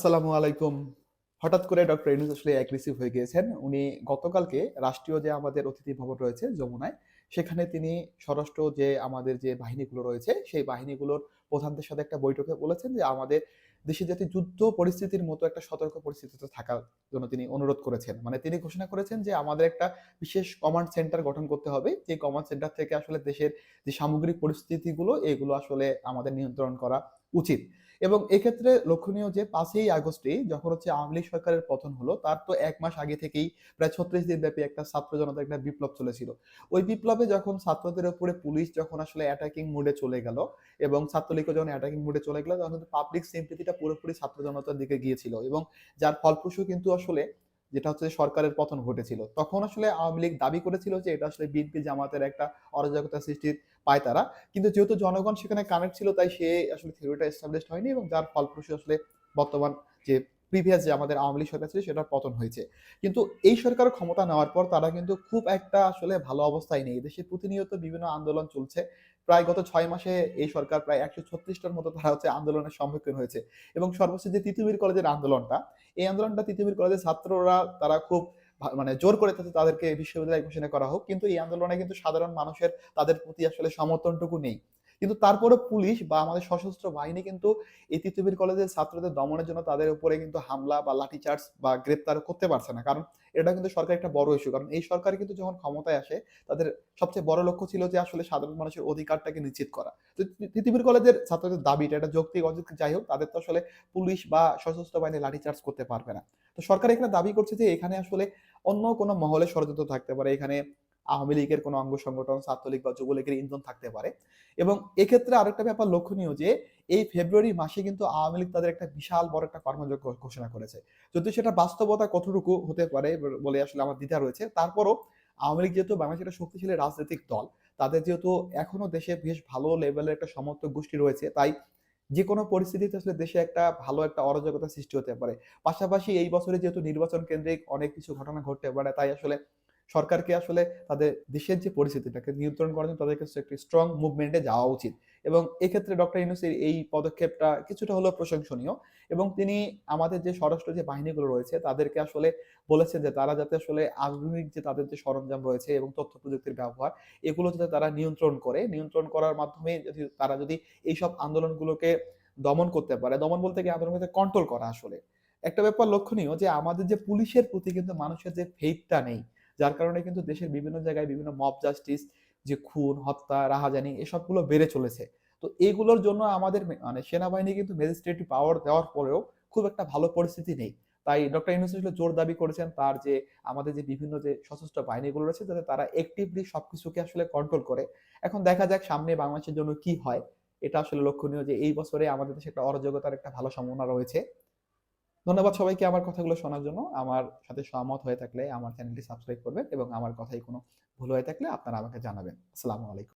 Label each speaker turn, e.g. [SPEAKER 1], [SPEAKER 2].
[SPEAKER 1] আসসালামু আলাইকুম। হঠাৎ করে ডক্টর ইউনুস আসলে অ্যাগ্রেসিভ হয়ে গিয়েছেন। উনি গতকালকে রাষ্ট্রীয় যে আমাদের অতিথি ভবন রয়েছে যমুনায়, সেখানে তিনি স্বরাষ্ট্র যে আমাদের যে বাহিনীগুলো রয়েছে, সেই বাহিনীগুলোর প্রধানদের সাথে একটা বৈঠকে বলেছেন যে আমাদের দেশে যাতে যুদ্ধ পরিস্থিতির মতো একটা সতর্ক পরিস্থিতিতে থাকার জন্য তিনি অনুরোধ করেছেন। মানে তিনি ঘোষণা করেছেন যে আমাদের একটা বিশেষ কমান্ড সেন্টার গঠন করতে হবে। যে কমান্ড সেন্টার থেকে আসলে দেশের যে সামগ্রিক পরিস্থিতিগুলো এগুলো আসলে আমাদের নিয়ন্ত্রণ করা উচিত। এবং এক্ষেত্রে লক্ষণীয় যে পাঁচই আগস্টে যখন হচ্ছে আওয়ামী লীগ সরকারের পতন হলো, তার তো এক মাস আগে থেকেই প্রায় ছত্রিশ দিন ব্যাপী একটা ছাত্র জনতার একটা বিপ্লব চলেছিল। ওই বিপ্লবে যখন ছাত্রদের উপরে পুলিশ যখন আসলে অ্যাটাকিং মুড চলে গেল এবং ছাত্রলীগও যখন অ্যাটাকিং মোডে চলে গেল, তখন কিন্তু পাবলিক সিম্পাথিটা পুরোপুরি ছাত্র জনতার দিকে গিয়েছিল এবং যার ফলপ্রসূ কিন্তু আসলে যেটা হচ্ছে সরকারের পতন ঘটেছিল। তখন আসলে আওয়ামী লীগ দাবি করেছিল যে এটা আসলে বিএনপি জামাতের একটা অরাজকতা সৃষ্টির পায়তারা। কিন্তু যেহেতু জনগণ সেখানে কানেক্ট ছিল তাই সে আসলে থিওরিটা এস্টাবলিশড হয়নি এবং যার ফলপ্রসূ আসলে বর্তমান যে প্রিভিয়াস যে আমাদের আওয়ামী লীগ সরকার ছিল সেটার পতন হয়েছে। কিন্তু এই সরকার ক্ষমতা নেওয়ার পর তারা কিন্তু খুব একটা আসলে ভালো অবস্থায় নেই। দেশে প্রতিনিয়ত বিভিন্ন আন্দোলন চলছে। প্রায় গত ৬ মাসে এই সরকার প্রায় ১৩৬ টার মতো তারা হচ্ছে আন্দোলনের সম্মুখীন হয়েছে। এবং সর্বোচ্চ যে তিতুমির কলেজের আন্দোলনটা, এই আন্দোলনটা তিতুমির কলেজের ছাত্ররা তারা খুব মানে জোর করে তাদেরকে বিশ্ববিদ্যালয় ঘোষণা করা হোক। কিন্তু এই আন্দোলনে কিন্তু সাধারণ মানুষের তাদের প্রতি আসলে সমর্থনটুকু নেই। কিন্তু তারপরে পুলিশ বা আমাদের সশস্ত্র বাহিনী কিন্তু এই তিতুমির কলেজের ছাত্রদের দমনের জন্য তাদের উপরে কিন্তু হামলা বা লাঠিচার্জ বা গ্রেপ্তার করতে পারছে না। কারণ এটা কিন্তু সরকার একটা বড় ইস্যু। কারণ এই সরকার কিন্তু যখন ক্ষমতায় আসে, তাদের সবচেয়ে বড় লক্ষ্য ছিল যে আসলে সাধারণ মানুষের অধিকারটাকে নিশ্চিত করা। তো তি তিতুমির কলেজের ছাত্রদের দাবিটা এটা যৌক্তিক, অযৌক্তিক যাই হোক, তাদের তো আসলে পুলিশ বা সশস্ত্র বাহিনী লাঠিচার্জ করতে পারবে না। তো সরকার এখানে দাবি করছে যে এখানে আসলে অন্য কোনো মহলে ষড়যন্ত্র থাকতে পারে। এখানে আওয়ামী লীগের কোনো অঙ্গ সংগঠন, ছাত্রলীগ বা যুবলীগের ইন্ধন থাকতে পারে। এবং এক্ষেত্রে আরেকটা ব্যাপার লক্ষণীয় যে এই ফেব্রুয়ারি মাসে কিন্তু আওয়ামী লীগ তাদের একটা বিশাল বড় একটা কর্মযজ্ঞ ঘোষণা করেছে। যদি সেটা বাস্তবতা কতটুকু হতে পারে বলে আসলে আমার দ্বিধা রয়েছে। তারপরও আওয়ামী লীগ যেহেতু বাংলাদেশের একটা শক্তিশালী রাজনৈতিক দল, তাদের যেহেতু এখনও দেশে বেশ ভালো লেভেলের একটা সমর্থক গোষ্ঠী রয়েছে, তাই যেকোনো পরিস্থিতিতে আসলে দেশে একটা ভালো একটা অরাজকতা সৃষ্টি হতে পারে। পাশাপাশি এই বছরে যেহেতু নির্বাচন কেন্দ্রিক অনেক কিছু ঘটনা ঘটতে পারে, তাই আসলে সরকারকে আসলে তাদের দেশের যে পরিস্থিতিটাকে নিয়ন্ত্রণ করার জন্য তাদের কাছে একটি স্ট্রং মুভমেন্টে যাওয়া উচিত। এবং এক্ষেত্রে ডক্টর ইউনূসের এই পদক্ষেপটা কিছুটা হলেও প্রশংসনীয় এবং তিনি আমাদের যে স্বরাষ্ট্র যে বাহিনীগুলো রয়েছে, তাদেরকে আসলে বলেছেন যে তারা যাতে আসলে আধুনিক যে তাদের যে সরঞ্জাম রয়েছে এবং তথ্য প্রযুক্তির ব্যবহার, এগুলো যাতে তারা নিয়ন্ত্রণ করে। নিয়ন্ত্রণ করার মাধ্যমে যদি তারা যদি এইসব আন্দোলনগুলোকে দমন করতে পারে। দমন বলতে কি আন্দোলনকে কন্ট্রোল করা আসলে। একটা ব্যাপার লক্ষণীয় যে আমাদের যে পুলিশের প্রতি কিন্তু মানুষের যে ফেইথ টা নেই। যার কারণে কিন্তু দেশের বিভিন্ন জায়গায় বিভিন্ন মব জাস্টিস যে খুন, হত্যা, রাহাজানি এসবগুলো বেড়ে চলেছে। তো এগুলোর জন্য আমাদের মানে সেনাবাহিনী কিন্তু ম্যাজিস্ট্রেটি পাওয়ার দেওয়ার পরেও খুব একটা ভালো পরিস্থিতি নেই। তাই ডক্টর ইউনূস জোর দাবি করেছেন তার যে আমাদের যে বিভিন্ন যে সশস্ত্র বাহিনীগুলো রয়েছে যাতে তারা অ্যাক্টিভলি সবকিছুকে আসলে কন্ট্রোল করে। এখন দেখা যাক সামনে বাংলাদেশের জন্য কি হয়। এটা আসলে লক্ষণীয় যে এই বছরে আমাদের দেশে একটা অরাজকতার একটা ভালো সম্ভাবনা রয়েছে। ধন্যবাদ সবাইকে আমার কথাগুলো শোনার জন্য। আমার সাথে সহমত হয়ে থাকলে আমার চ্যানেলটি সাবস্ক্রাইব করবেন এবং আমার কথাই কোনো ভুল হয়ে থাকলে আপনারা আমাকে জানাবেন। আসসালামু আলাইকুম।